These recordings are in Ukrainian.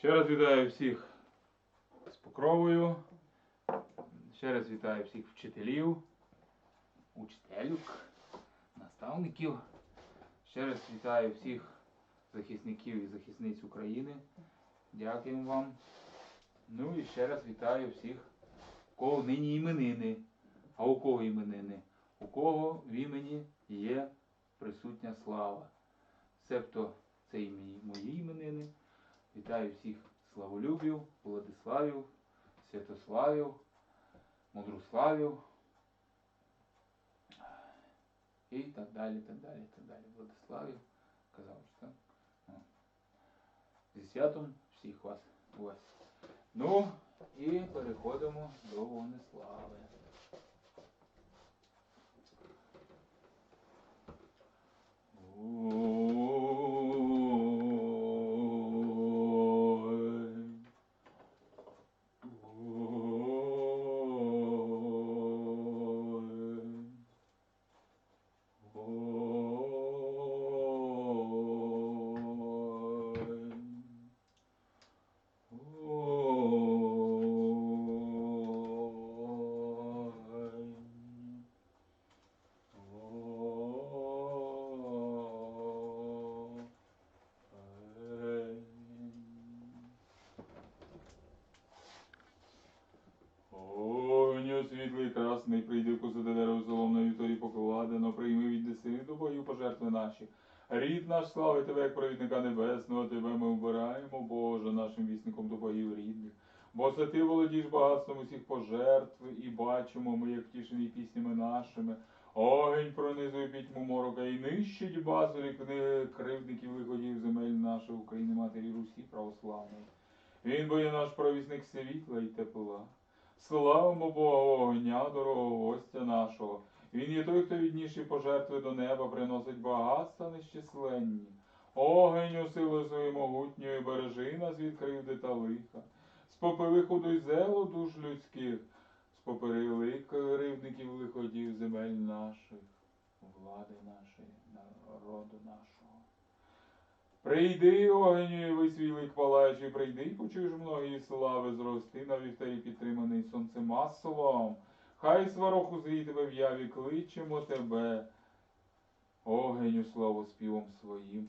Ще раз вітаю всіх з покровою. Ще раз вітаю всіх вчителів, учителюк, наставників. Ще раз вітаю всіх захисників і захисниць України. Дякуємо вам. Ну і ще раз вітаю всіх, у кого нині іменини. А у кого іменини? У кого в імені є присутня слава. Себто це імені мої іменини. Вітаю всіх славолюбів, Владиславів, Святославів, Мудрославів і так далі, так далі, так далі. Владиславів, казав, що так? О. Зі святом всіх вас ось. Ну і переходимо до Вонислави. Ой. Слави тебе, як провідника небесного, тебе ми обираємо, Боже, нашим вісником до боїв рідних. Бо це ти володієш багатством усіх пожертв, і бачимо ми, як втішені піснями нашими. Огонь пронизує пітьму морока і нищить базові книги кривдників виходів земель нашої України, матері Русі православної. Він бо є наш провісник світла і тепла. Славимо Бога огня, дорогого гостя нашого. Він є той, хто відніші пожертви до неба приносить багатства нещисленні. Огеню силою своєю могутньою бережи нас від кривди та лиха. Спопили худой зело душ людських, споперили кривдників лиходів земель наших, влади нашої, народу нашого. Прийди, огеню, і висвій лик палаючий, прийди, почуєш многії слави, зрости на вівтарі підтриманий сонцем маслом. Хай сварох узрій в яві, кличемо тебе, огеню славу співом своїм.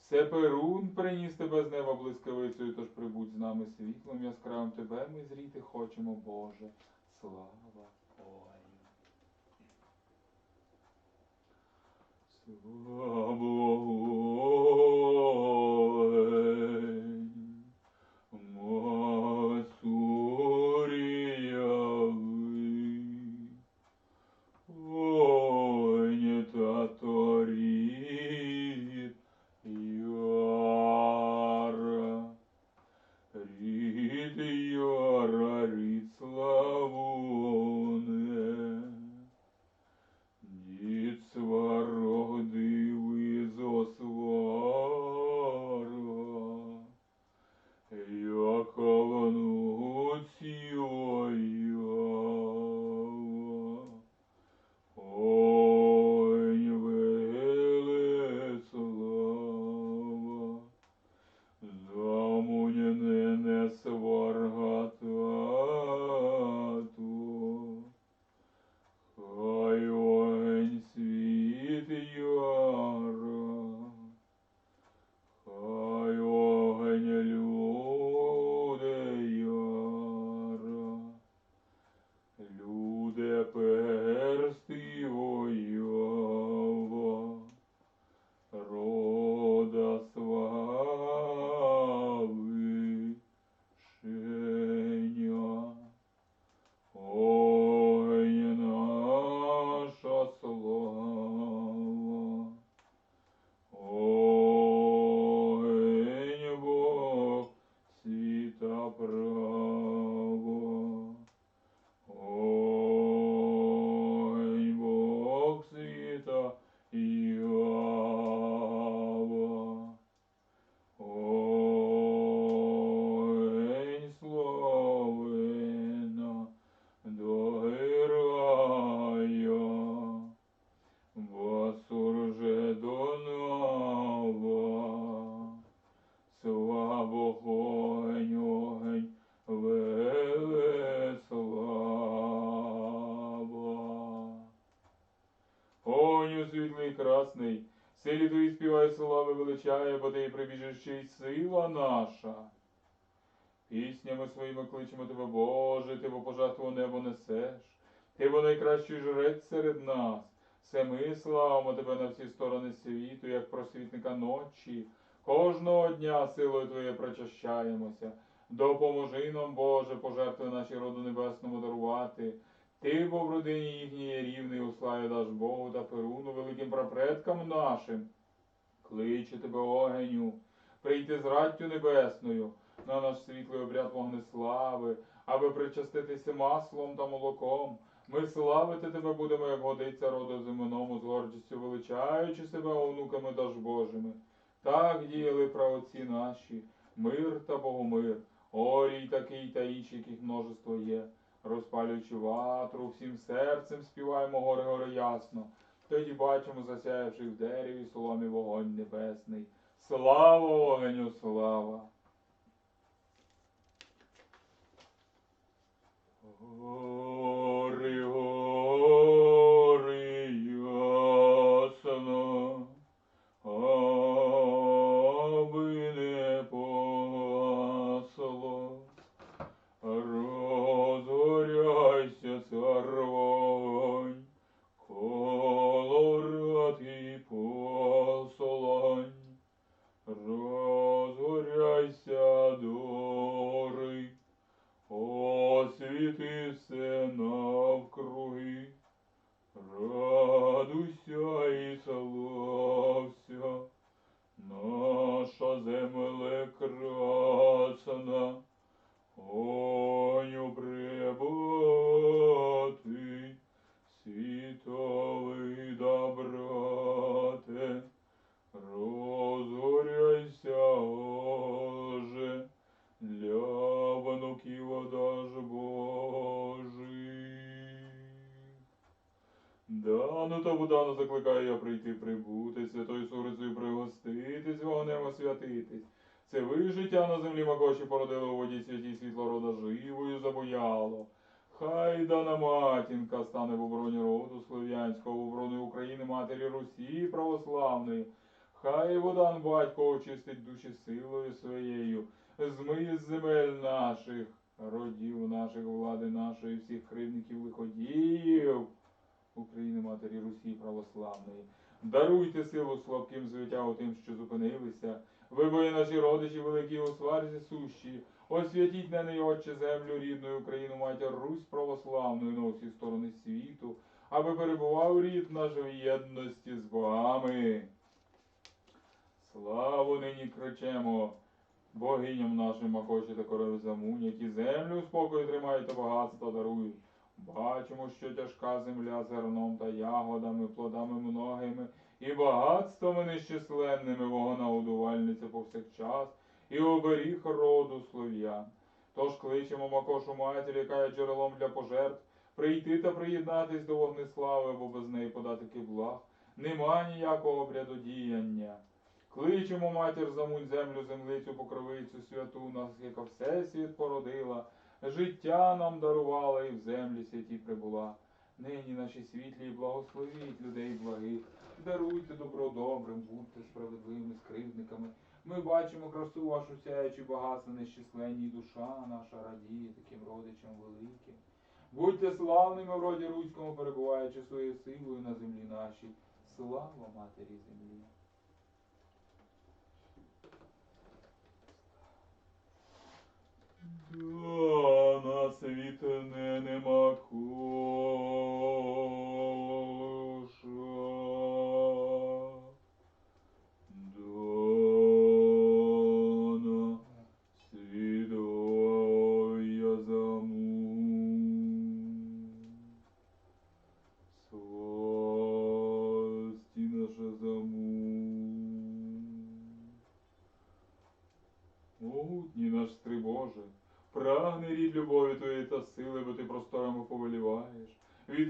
Все Перун приніс тебе з неба блискавицею, тож прибудь з нами світлом яскравим тебе ми зріти хочемо, Боже. Слава огню. Слава огонь, величає, бо ти прибіжищий сила наша. Піснями своїми кличемо тебе, Боже, ти бо пожертву небо несеш, ти бо найкращий жрець серед нас. Все ми славимо тебе на всі сторони світу, як просвітника ночі. Кожного дня силою Твоєю причащаємося. Допоможи нам, Боже, пожертви наші роду небесному дарувати. Ти, бо в родині їхній рівний у славі даш Богу та Перуну, великим прапредкам нашим. Кличе тебе, огеню, прийти з раттю небесною на наш світлий обряд вогнеслави, аби причаститися маслом та молоком. Ми славити тебе будемо, як годиться роду земному, з гордістю величаючи себе онуками даж Божими. Так діяли праотці наші, мир та богомир, орій такий та інші, яких множество є. Розпалюючи ватру, всім серцем співаємо горе горе ясно. Тоді бачимо, засяявши в дереві соломі вогонь небесний. Слава вогню, слава! Гори, Та закликаю я прийти прибути, святою сурицею пригоститись, вогнем освятитись. Це ви життя на землі макоші породили у воді святі світло рода живою забояло. Хай дана матінка стане в обороні роду слов'янського, в обороні України, матері Русі православної. Хай водан батько очистить душі силою своєю, змиє з земель наших, родів наших, влади нашої, всіх кривників лиходіїв. України, матері Русі православної. Даруйте силу слабким звитягу тим, що зупинилися. Ви бої наші родичі, великі у сварзі сущі. Освятіть на неї, Отче, землю рідною Україну, матір Русь православною на всі сторони світу, аби перебував рід наш в єдності з богами. Славу нині кричемо, богиням нашим Макоші та королю Замунь, які землю у спокою тримають та багатство дарують. Бачимо, що тяжка земля зерном та ягодами, плодами многими і багатствами нещисленними вогона удувальниця повсякчас і оберіг роду слов'ян. Тож кличемо Макошу матір, яка є джерелом для пожертв, прийти та приєднатись до вогнеслави, бо без неї податки благ. Нема ніякого обряду діяння. Кличемо матір замунь землю, землицю, покровицю святу нас, яка всесвіт породила, життя нам дарувала і в землі святі прибула. Нині наші світлі благословіть людей благих, даруйте добро добрим, будьте справедливими скривдниками. Ми бачимо красу вашу сяючу багатство нещисленні, душа наша радіє таким родичам великим. Будьте славними в роді Руському, перебуваючи своєю силою на землі нашій. Слава матері землі! Да, на світ не нема коша.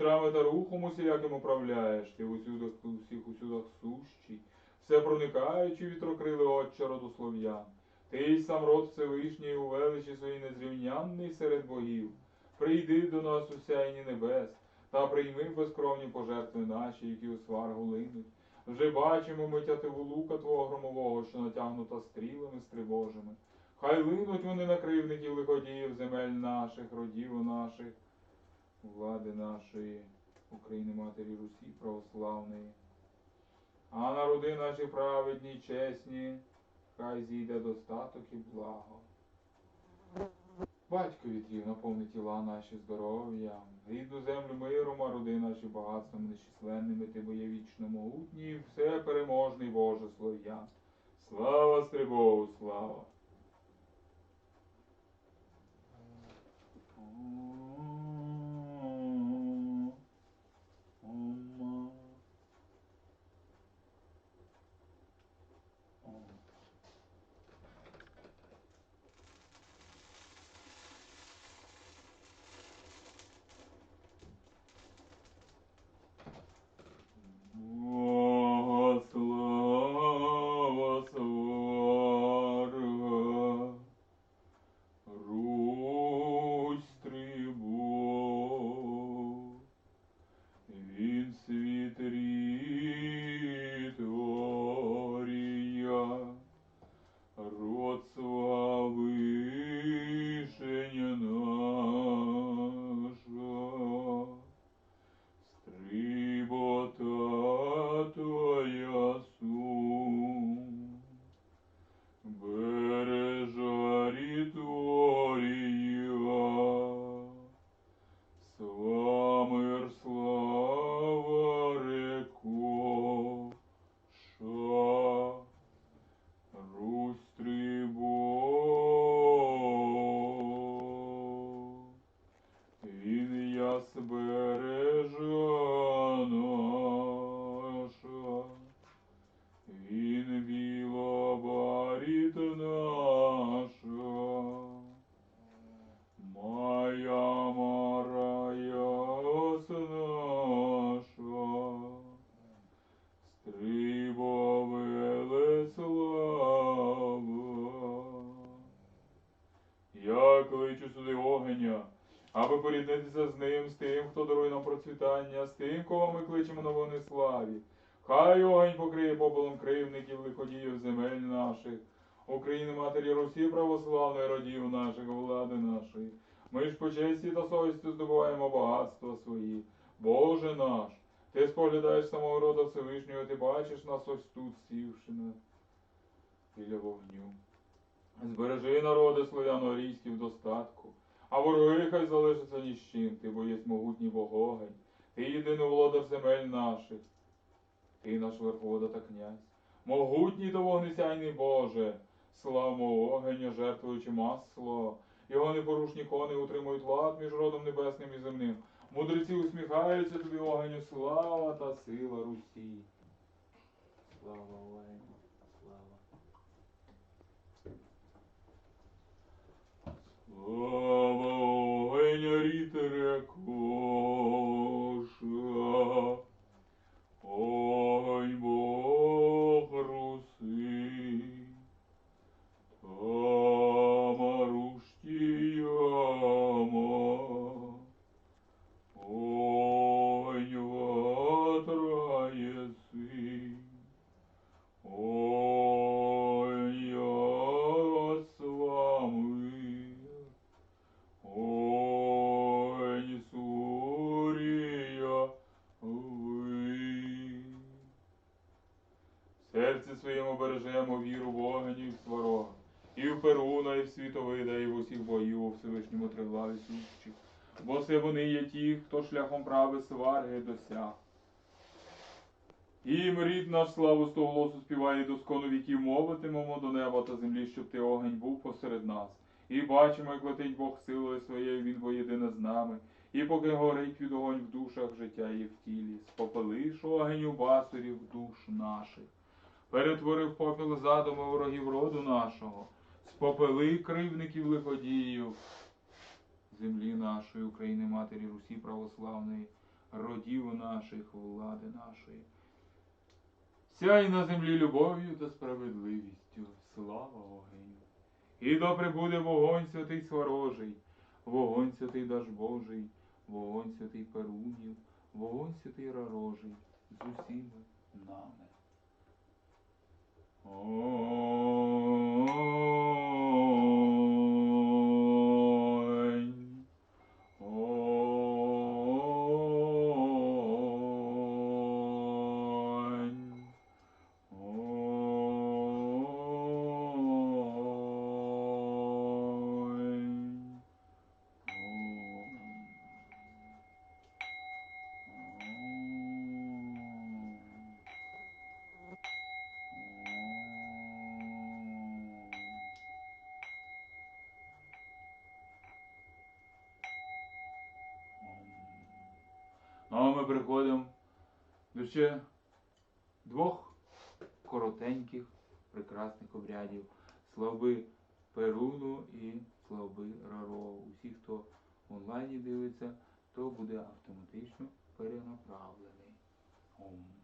Вітрами та рухом усіляким управляєш, ти усюдах, у усюдах сущий, все проникаючи вітрокрили отче роду слов'ян. Ти й сам род Всевишній у величі своїй незрівнянний серед богів. Прийди до нас у сяйні небес, та прийми безкровні пожертви наші, які у сваргу линуть. Вже бачимо ми тятиву лука твого громового, що натягнута стрілами стривожими. Хай линуть вони на кривників лиходіїв, земель наших, родів наших, влади нашої, України Матері Русі православної. А народи наші праведні, чесні, хай зійде достаток і благо. Батько вітрів, наповни тіла наші здоров'ям, рідну землю миром, а роди наші багатствами нещисленними, ти бо є вічно могутній, все переможний Боже слов'ян. Слава Стрибову, слава! Поріднитися з ним, з тим, хто дарує нам процвітання, з тим, кого ми кличемо на вогни славі. Хай огонь покриє попелом кривників, лиходіїв земель наших, України Матері Русі православної, родів наших, влади нашої. Ми ж по честі та совісті здобуваємо багатства свої. Боже наш, ти споглядаєш самого рода Всевишнього, ти бачиш нас ось тут, сівшина біля вогню. Збережи народи слов'яно-арійські в достатку, а вороги хай залишаться ні з чим, ти бо єсть могутній богогень, ти єдиний володар земель наших, ти наш верховода та князь, могутній та вогнесяйний Боже, славмо огеня, жертвуючи масло, його непорушні кони утримують лад між родом небесним і земним. Мудреці усміхаються тобі огеню, слава та сила Русі. Слава огеню, слава. Слава огеня рітере коша, огонь Бог руси, тама руштіяма, огонь ватра єси, огонь я з вами. Ой, Сурія, ви. В серці своєму бережемо віру в огонь і в сварога, і в Перуна, і в світовида, і в усіх боїв у Всевишньому триглаві сущих. Бо це вони є ті, хто шляхом прави сварги досяг. Їм рід наш славу з того голосу співає, доскону віків мовитимемо до неба та землі, щоб ти огонь був посеред нас. І бачимо, як летить Бог силою своєю, він воєдине з нами. І поки горить від огонь в душах життя і в тілі, спопелиш огонь у басурів душ наших. Перетворив попіл задуми ворогів роду нашого, спопели кривників лиходіїв, землі нашої, України, Матері Русі православної, родів наших, влади нашої. Сяй на землі любов'ю та справедливістю, слава огню. І добре буде вогонь святий сварожий, вогонь святий Даж Божий, вогонь святий Перунів, вогонь святий Рарожий з усіми нами. Oh. Ну, а ми приходимо до ще двох коротеньких, прекрасних обрядів. Слави Перуну і слави Раро. Усі, хто в онлайні дивиться, то буде автоматично перенаправлений. Ом.